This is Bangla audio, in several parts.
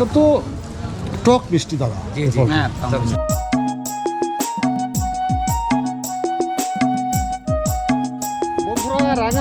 এটা তো টক মিষ্টি দাদা।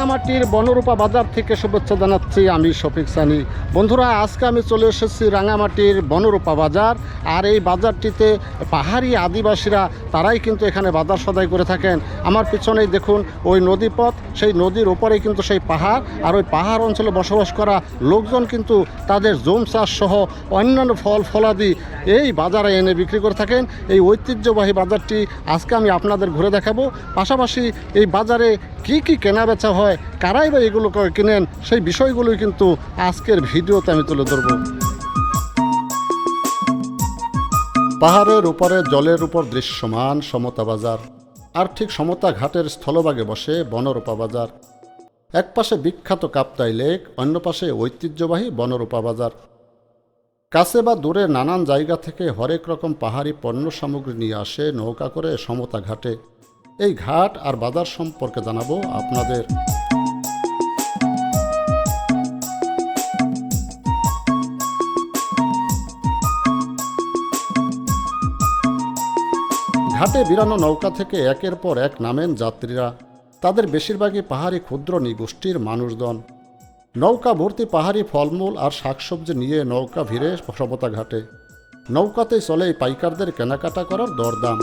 রাঙামাটির বনরূপা বাজার থেকে শুভেচ্ছা জানাচ্ছি আমি শফিক সানি। বন্ধুরা, আজকে আমি চলে এসেছি রাঙামাটির বনরূপা বাজার, আর এই বাজারটিতে পাহাড়ি আদিবাসীরা তারাই কিন্তু এখানে বাজার সদাই করে থাকেন। আমার পিছনেই দেখুন ওই নদীপথ, সেই নদীর ওপরেই কিন্তু সেই পাহাড়, আর ওই পাহাড় অঞ্চলে বসবাস করা লোকজন কিন্তু তাদের জম চাষ সহ অন্যান্য ফল ফলাদি এই বাজারে এনে বিক্রি করে থাকেন। এই ঐতিহ্যবাহী বাজারটি আজকে আমি আপনাদের ঘুরে দেখাবো। পাশাপাশি এই বাজারে কি কি কেনা বেচা হয়, কারাই বা এগুলো কিনেন, সেই বিষয়গুলোই কিন্তু আজকের ভিডিওতে আমি তুলে ধরবো। পাহাড়ের উপরে, জলের উপর দৃশ্যমান সমতা বাজার। আর ঠিক সমতা ঘাটের স্থলভাগে বসে বনরূপা বাজার। এক পাশে বিখ্যাত কাপ্তাই লেক, অন্য পাশে ঐতিহ্যবাহী বনরূপা বাজার। কাছে বা দূরে নানান জায়গা থেকে হরেক রকম পাহাড়ি পণ্য সামগ্রী নিয়ে আসে নৌকা করে সমতা ঘাটে। এই ঘাট আর বাজার সম্পর্কে জানাব আপনাদের। ঘাটে বিরানো নৌকা থেকে একের পর এক নামেন যাত্রীরা, তাদের বেশিরভাগই পাহাড়ি ক্ষুদ্র নিগোষ্ঠীর মানুষজন। নৌকা, ভর্তি পাহাড়ি ফলমূল আর শাকসবজি নিয়ে নৌকা ভিড়ে সমতা ঘাটে। নৌকাতেই চলে পাইকারদের কেনাকাটা করার দরদাম।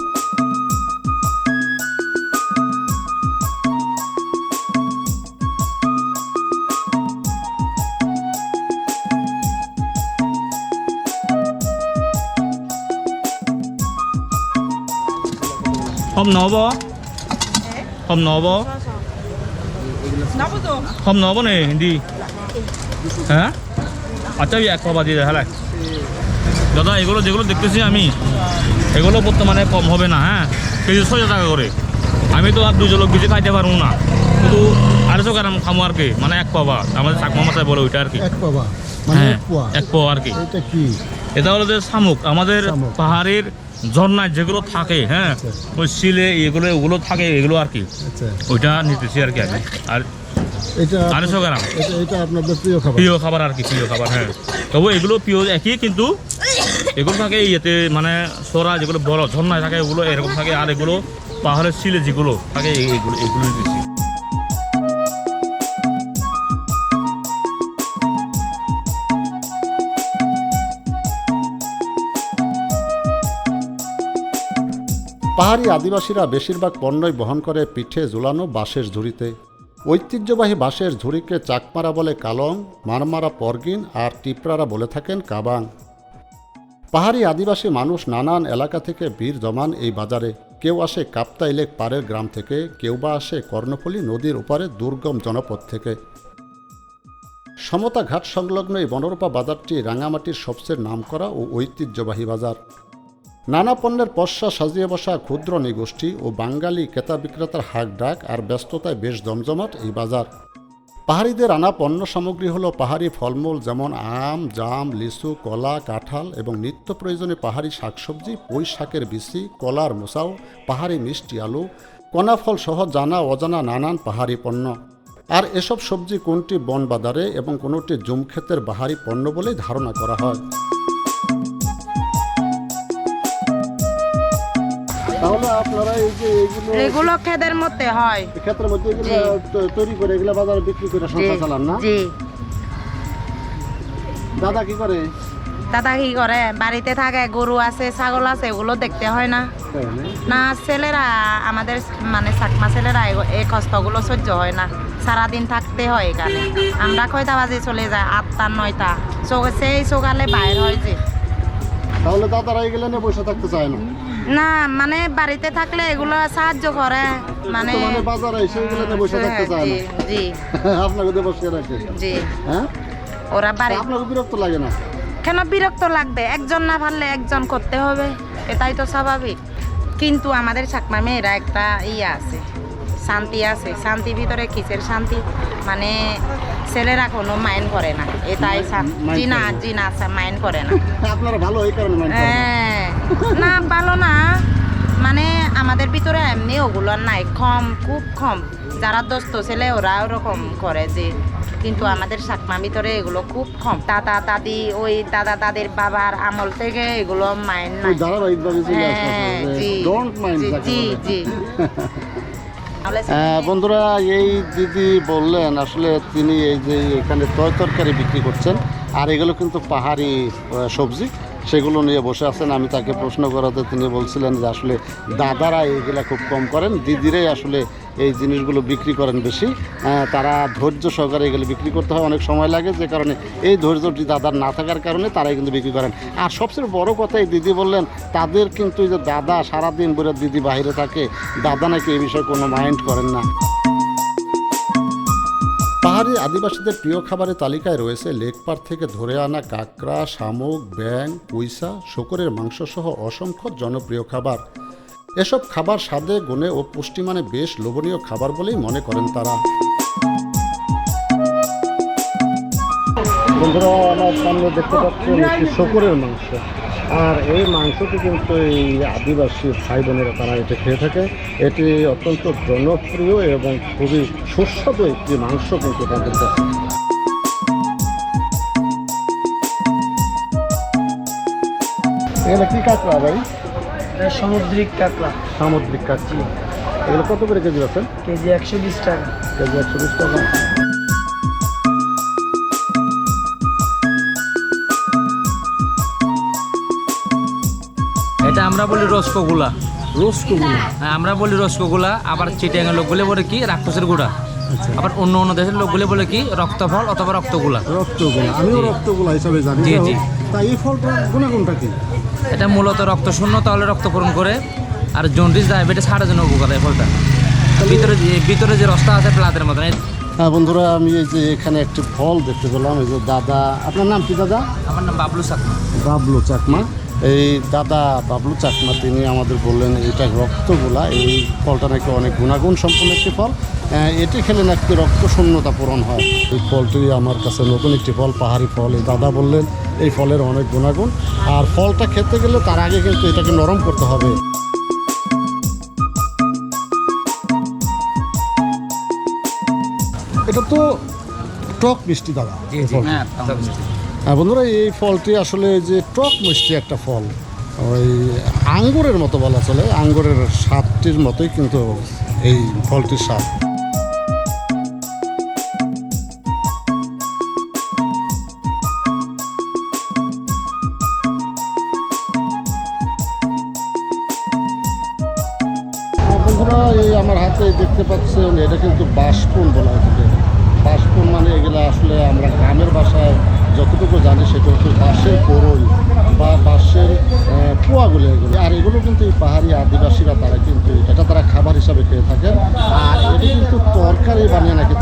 험 넣어봐. 험 넣어봐. 나보다 험 넣어보네, 니. হ্যাঁ আচ্ছা এক পাবা দিয়ে দেয় হ্যাঁ দাদা এগুলো যেগুলো দেখতেছি আমি এগুলো বর্তমানে কম হবে না হ্যাঁ কেজি ছয় টাকা করে আমি তো আর দুজন লোক বেশি খাইতে পারবো না শুধু আড়াইশো গ্রাম খামো আর কি মানে এক পাবা আমাদের চাকমা মাথায় বলে ওইটা আর কি এক পাবা মানে হ্যাঁ এক পোয়া এক পাওয়া আর কি এটা কি এটা হলো যে শামুক আমাদের শামুক। পাহাড়ের ঝর্ণায় যেগুলো থাকে হ্যাঁ আচ্ছা। ওই শিলে এগুলো ওগুলো থাকে এগুলো আর কি। আচ্ছা। ওইটা নিতেছি আর কি আমি। আর এটা আড়াইশো গ্রাম এটা এটা আপনাদের প্রিয় খাবার? প্রিয় খাবার আর কি প্রিয় খাবার হ্যাঁ। তবু এগুলো প্রিয় একই কিন্তু এগুলো থাকে ইয়েতে মানে সরা যেগুলো বড় ঝর্ণায় থাকে ওগুলো এরকম থাকে আর এগুলো পাহাড়ের শিলে যেগুলো থাকে এগুলো এগুলো দিচ্ছি পাহাড়ি আদিবাসীরা বেশিরভাগ পণ্যই বহন করে পিঠে ঝুলানো বাঁশের ঝুড়িতে। ঐতিহ্যবাহী বাঁশের ঝুড়িকে চাকমারা বলে কালং, মারমারা পরগিন আর টিপরারা বলে থাকেন কাবাং। পাহাড়ি আদিবাসী মানুষ নানান এলাকা থেকে ভিড় জমান এই বাজারে। কেউ আসে কাপ্তাই লেক পাড়ের গ্রাম থেকে, কেউ বা আসে কর্ণফুলী নদীর ওপারে দুর্গম জনপদ থেকে। সমতা ঘাট সংলগ্ন এই বনরূপা বাজারটি রাঙামাটির সবচেয়ে নামকরা ও ঐতিহ্যবাহী বাজার। নানা পণ্যের পশ্চা সাজিয়ে বসা ক্ষুদ্র নিগোষ্ঠী ও বাঙালি ক্রেতা বিক্রেতার হাক ডাক আর ব্যস্ততায় বেশ জমজমাট এই বাজার। পাহাড়িদের আনা পণ্য সামগ্রী হলো পাহাড়ি ফলমূল যেমন আম, জাম, লিচু, কলা, কাঁঠাল এবং নিত্য প্রয়োজনীয় পাহাড়ি শাকসবজি, পুঁই শাকের বিচি, কলার মোসাও, পাহাড়ি মিষ্টি আলু কণাফল সহ জানা অজানা নানান পাহাড়ি পণ্য। আর এসব সবজি কোনটি বন বাজারে এবং কোনোটি জুমক্ষেতের বাহারি পণ্য বলেই ধারণা করা হয়। তাহলে আপনারা এই যে এইগুলো এগুলো খেদের মধ্যে হয়। মধ্যে এগুলো তৈরি করে এগুলো বাজারে বিক্রি করে সংসার চালান না? জি। দাদা কি করে? দাদা কি করে? বাড়িতে থাকে গরু আছে ছাগল আছে এগুলো দেখতে হয় না। না? ছেলেরা আমাদের মানে চাকমা ছেলেরা এই কষ্টগুলো সহ্য হয় না। সারাদিন থাকতে হয় এখানে। আমরা কয়টা বাজে চলে যায় আটটা নয়টা। সেই সকালে বাইর হয় যে। তাহলে দাদারা এগুলো নিয়ে বসে থাকতে চায় না? না মানে বাড়িতে থাকলে এগুলো সাহায্য করে মানে বাজারে এসে এগুলো নিয়ে বসে থাকতে চায় না। জি আপনাকে তো বসে রাখে। জি। হ্যাঁ? ওরা বাড়ি আপনাকে বিরক্ত লাগে না? কেন বিরক্ত লাগবে? একজন না পারলে একজন করতে হবে এটাই তো স্বাভাবিক। কিন্তু আমাদের চাকমা মেয়েরা একটা ইয়ে আছে। শান্তি আছে। শান্তির ভিতরে কিসের শান্তি? মানে ছেলেরা কোনো মাইন্ড করে না। এটাই জি না। জি না মাইন্ড করে না। আপনারা ভালো এই কারণে না। হ্যাঁ, না ভালো না। মানে আমাদের ভিতরে এমনি ওগুলো নাই। কম খুব কম। যারা দোস্ত ছেলে ওরা ওরকম করে যে কিন্তু আমাদের সাকমা ভিতরে এগুলো খুব কম। দাদা দাদি ওই দাদা দাদের বাবার আমল থেকে এগুলো মাইন ওই নাই। হ্যাঁ জি মাইন্ড জি, জি। বন্ধুরা এই দিদি বললেন আসলে তিনি এই যে এখানে তয় তরকারি বিক্রি করছেন আর এগুলো কিন্তু পাহাড়ি সবজি সেগুলো নিয়ে বসে আছেন। আমি তাকে প্রশ্ন করাতে তিনি বলছিলেন যে আসলে দাদারা এইগুলা খুব কম করেন দিদিরাই আসলে এই জিনিসগুলো বিক্রি করেন বেশি। তারা ধৈর্য সহকারে এগুলো বিক্রি করতে হয়, অনেক সময় লাগে, যে কারণে এই ধৈর্যটি দাদার না থাকার কারণে তারাই কিন্তু বিক্রি করেন। আর সবচেয়ে বড় কথা এই দিদি বললেন, তাদের কিন্তু যে দাদা সারাদিন বলে দিদি বাইরে থাকে, দাদা নাকি এই বিষয়ে কোনো মাইন্ড করেন না। পাহাড়ি আদিবাসীদের প্রিয় খাবারের তালিকায় রয়েছে লেকপার থেকে ধরে আনা কাঁকড়া, শামুক ব্যাং পুইসা শকরের মাংস সহ অসংখ্য জনপ্রিয় খাবার। এসব খাবার স্বাদে, গুণে ও পুষ্টিমানে বেশ লোভনীয় খাবার বলেই মনে করেন তারা। বন্ধুরা, আমার সামনে দেখতে পাচ্ছেন একটি শকরের মাংস। আর এই মাংসটি কিন্তু এই আদিবাসী ভাই বোনেরা তারা এটি খেয়ে থাকে। এটি অত্যন্ত জনপ্রিয় এবং খুবই সুস্বাদু একটি মাংস কিন্তু তাদের কাছে এখানে কি কাঁকড়া ভাই? সামুদ্রিক কাঁকড়া সামুদ্রিক কাঁকড়া এগুলো কত করে কেজি আছেন কেজি একশো বিশ টাকা। কেজি একশো বিশ টাকা। এটা আমরা বলি রসকগুলা। রোস্টগুলো হ্যাঁ আমরা বলি রসকগুলা আবার চিটিয়াঙ্গের লোকগুলো বলে কি রাক্ষসের গুড়া। আবার অন্য অন্য দেশের লোকগুলো বলে কি রক্তফল অথবা রক্তগুলা। রক্তগুলো আমিও রক্তগুলা হিসাবে জানি। জি, জি। তা এই ফলটা গুণাগুণটা কি? এটা মূলত রক্ত শূন্য তাহলে রক্তকরণ করে। আর জন্ডিস ডায়াবেটিস হার্টের জন্য উপকার এই ফলটা। ভিতরে ভিতরে যে রসটা আছে প্লাদের মতন হ্যাঁ বন্ধুরা আমি এই যে এখানে একটি ফল দেখতে পেলাম এই যে দাদা আপনার নাম কি দাদা? আমার নাম বাবলু সাকমা বাবলু চাকমা। এই দাদা বাবলু চাকমা তিনি আমাদের বললেন এটা রক্তগুলা এই ফলটা নাকি অনেক গুণাগুণ সম্পন্ন একটি ফল। এটি খেলে নাকি রক্ত শূন্যতা পূরণ হয়? এই ফলটি আমার কাছে নতুন একটি ফল পাহাড়ি ফল। এই দাদা বললেন এই ফলের অনেক গুণাগুণ। আর ফলটা খেতে গেলে তার আগে কিন্তু এটাকে নরম করতে হবে। এটা তো টক মিষ্টি দাদা। হ্যাঁ হ্যাঁ বন্ধুরা এই ফলটি আসলে যে টক মিষ্টি একটা ফল ওই আঙ্গুরের মতো বলা চলে। আঙ্গুরের স্বাদটির মতোই কিন্তু এই ফলটির স্বাদ। এই দেখতে পাচ্ছেন, এটা কিন্তু বাসপুন বলা হয় বাসপুন মানে এগুলো আসলে আমরা গ্রামের বাসায় যতটুকু জানি সেটা হচ্ছে বাঁশের কোরল বা বাঁশের পোয়াগুলো এগুলো। আর এগুলো কিন্তু এই পাহাড়ি আদিবাসীরা তারা কিন্তু, এটা তারা খাবার হিসাবে খেয়ে থাকেন। আর এটা কিন্তু তরকারি বানিয়ে নাকি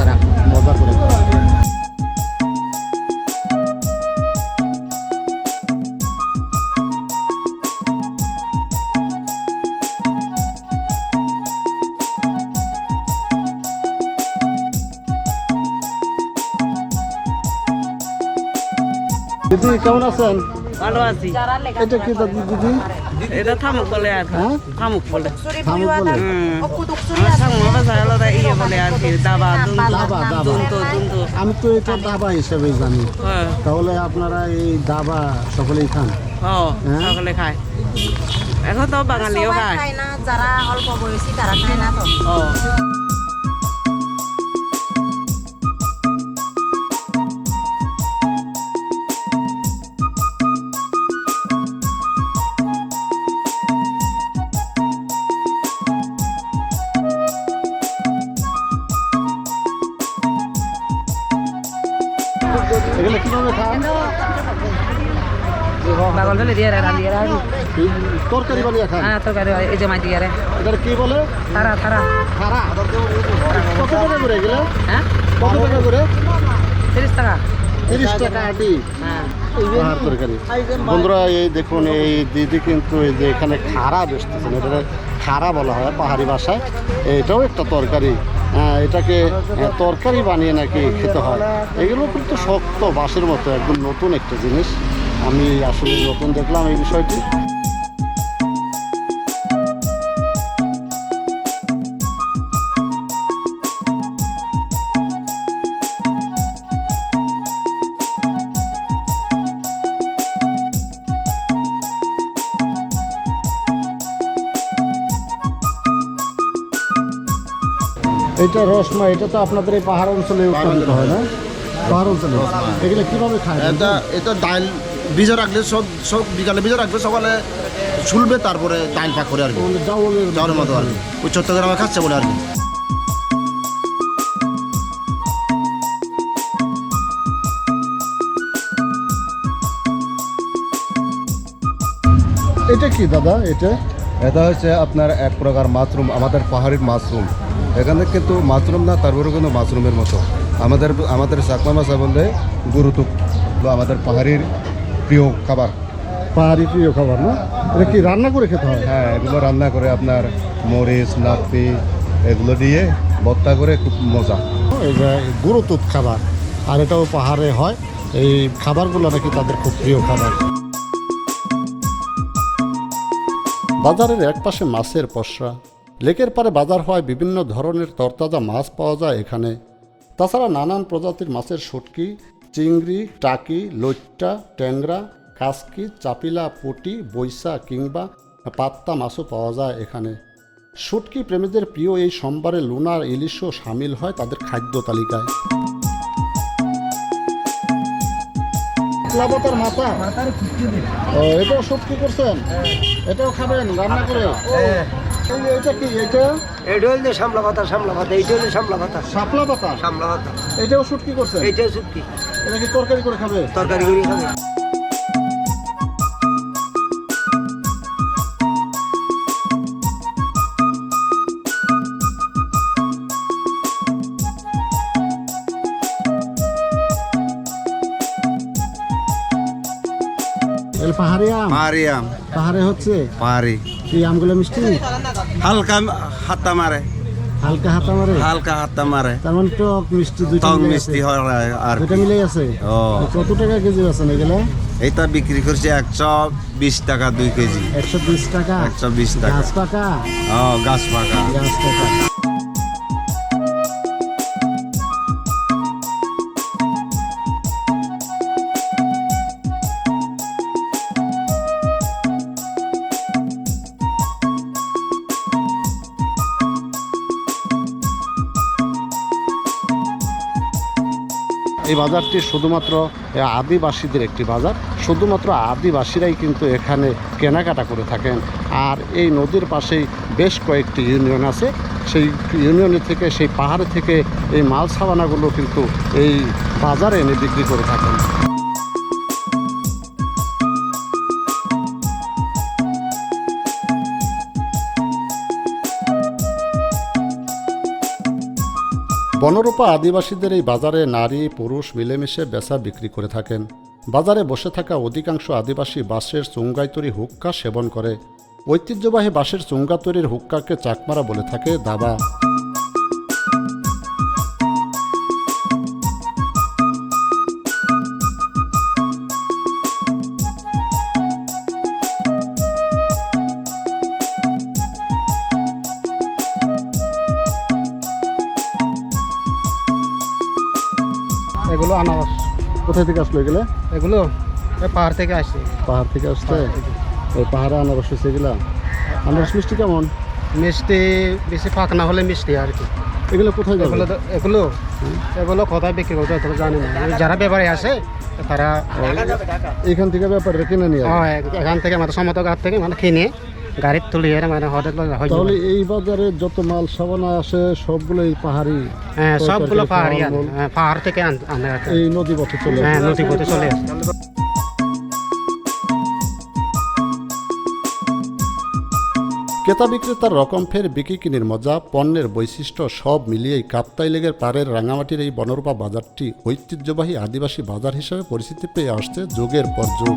কেমন আছেন? ভালো আছি। এটা কি দাদি দিদি? এটা থামুক বলে আর কি। হ্যাঁ? থামুক বলে। থামুক বলে। ইয়ে বলে আর কি। দাবা দাবা আমি তো এটা দাবা হিসেবে জানি। হ্যাঁ। তাহলে আপনারা এই দাবা সকলেই খান? হ্যাঁ? সকলে খায়। এখন তো বাঙালিও খায়। খায় না যারা অল্প বয়সী তারা খায় না তো। দিয়ে রাখি তরকারি বানিয়ে খান? হ্যাঁ তরকারি এই যে মাটি গেলে এটা কি বলে? তারা তারা খারা কত টাকা করে এগুলো? হ্যাঁ? কত টাকা করে? তিরিশ টাকা। তিরিশ টাকা আটি। হ্যাঁ। তরকারি। বন্ধুরা এই দেখুন এই দিদি কিন্তু এই যে এখানে খাড়া বেসতেছেন এটা খাড়া বলা হয় পাহাড়ি ভাষায়। এটাও একটা তরকারি। এটাকে তরকারি বানিয়ে নাকি খেতে হয়। এগুলো কিন্তু শক্ত বাঁশের মতো একদম নতুন একটা জিনিস। আমি আসলে নতুন দেখলাম এই বিষয়টি। এটা রসমা এটা তো আপনাদের এই পাহাড় অঞ্চলে উৎপাদিত হয় না? পাহাড় অঞ্চলে। এগুলো কীভাবে খায়? এটা এটা ডাল ভিজে রাখলে সব সব বিকালে ভিজে রাখবে সকালে ছুলবে তারপরে ডাইল পাক করে আর কি। যাওয়ার মতো আর কি। ওই চট্টগ্রামে খাচ্ছে বলে আর কি। এটা কি দাদা এটা? এটা হচ্ছে আপনার এক প্রকার মাশরুম আমাদের পাহাড়ির মাশরুম। এখানে কিন্তু মাশরুম না তারপরে কিন্তু মাশরুমের মতো। আমাদের আমাদের চাকমা মাছা বললে গুরুতুক বা আমাদের পাহাড়ির প্রিয় খাবার। পাহাড়ি প্রিয় খাবার না? এটা কি রান্না করে খেতে হয়? হ্যাঁ এগুলো রান্না করে আপনার মরিচ নাপি এগুলো দিয়ে ভর্তা করে খুব মজা। এই যে গুরুতুত খাবার আর এটাও পাহাড়ে হয়। এই খাবারগুলো নাকি তাদের খুব প্রিয় খাবার। বাজারের একপাশে মাছের পসরা। লেকের পারে বাজার হওয়ায় বিভিন্ন ধরনের তরতাজা মাছ পাওয়া যায় এখানে। তাছাড়া নানান প্রজাতির মাছের শুটকি চিংড়ি টাকি লইট্টা ট্যাংরা কাসকি চাপিলা পুটি বৈশা কিংবা পাত্তা মাছও পাওয়া যায় এখানে। শুটকি প্রেমীদের প্রিয় এই সোমবারে লুনার ইলিশও সামিল হয় তাদের খাদ্য তালিকায়। প্লাবতার মাথা। ও এটাও শুটকি করছেন? এটাও খাবেন? রান্না করে? এই যে এটা কি এটা? এটা হইলে সামলা পাতা সামলা পাতা এইটা হইলে সামলা পাতা শাপলা পাতা সামলা পাতা এটাও শুটকি এইটা শুটকি এটা কি তরকারি করে খাবে? তরকারি করি খাবে। পাহাড়ি আম? পাহাড়ে হচ্ছে? পাহাড়ি। এই আমগুলো মিষ্টি? হালকা হাতা মারে। হালকা হাতা মারে? হালকা হাতা মারে। তার মানে টক মিষ্টি দুইটা টক মিষ্টি। হয় আর দুইটা মিলে আছে। কত টাকা কেজি আছে এগুলো এইটা বিক্রি করছে একশো বিশ টাকা দুই কেজি। একশো বিশ টাকা? একশো বিশ টাকা। গাছ পাকা? ও গাছ পাকা। গাছ টাকা বাজারটি শুধুমাত্র আদিবাসীদের একটি বাজার। শুধুমাত্র আদিবাসীরাই কিন্তু এখানে কেনাকাটা করে থাকেন। আর এই নদীর পাশেই বেশ কয়েকটি ইউনিয়ন আছে। সেই ইউনিয়নের থেকে, সেই পাহাড় থেকে এই মাল সাবানাগুলো কিন্তু এই বাজারে এনে বিক্রি করে থাকেন। বনরূপা আদিবাসীদের এই বাজারে নারী, পুরুষ মিলেমিশে বেচা বিক্রি করে থাকেন। বাজারে বসে থাকা অধিকাংশ আদিবাসী বাঁশের চুঙ্গাই তৈরি হুক্কা সেবন করে। ঐতিহ্যবাহী বাঁশের চুঙ্গা তৈরির হুক্কাকে চাকমারা বলে থাকে দাবা। এগুলো আনারস। কোথায় থেকে আসলো এগুলো? এগুলো পাহাড় থেকে আসছে পাহাড় থেকে আসছে? ওই পাহাড়ে আনারস হয়েছে এগুলো? আনারস মিষ্টি কেমন? মিষ্টি বেশি পাক না হলে মিষ্টি আর কি। এগুলো কোথায় যাবে? এগুলো এগুলো এগুলো কোথায় বিক্রি করতে তো জানি না। যারা ব্যাপারে আসে তারা এখান থেকে ব্যাপারে কিনে নিয়ে। হ্যাঁ, এখান থেকে মানে সমত ঘাট থেকে মানে কিনে গাড়ির তুলে মানে হোটেল তাহলে এই বাজারে যত মাল সাবানা আসে সবগুলো এই পাহাড়ি হ্যাঁ সবগুলো পাহাড়ি হ্যাঁ, পাহাড় থেকে আনে এই নদী পথে চলে হ্যাঁ নদী পথে চলে আসে। ক্রেতা বিক্রেতার রকম ফের বিক্রি কিনির মজা পণ্যের বৈশিষ্ট্য সব মিলিয়েই কাপ্তাই লেগের পাড়ের রাঙামাটির এই বনরূপা বাজারটি ঐতিহ্যবাহী আদিবাসী বাজার হিসেবে পরিচিতি পেয়ে আসছে যুগের পর যুগ।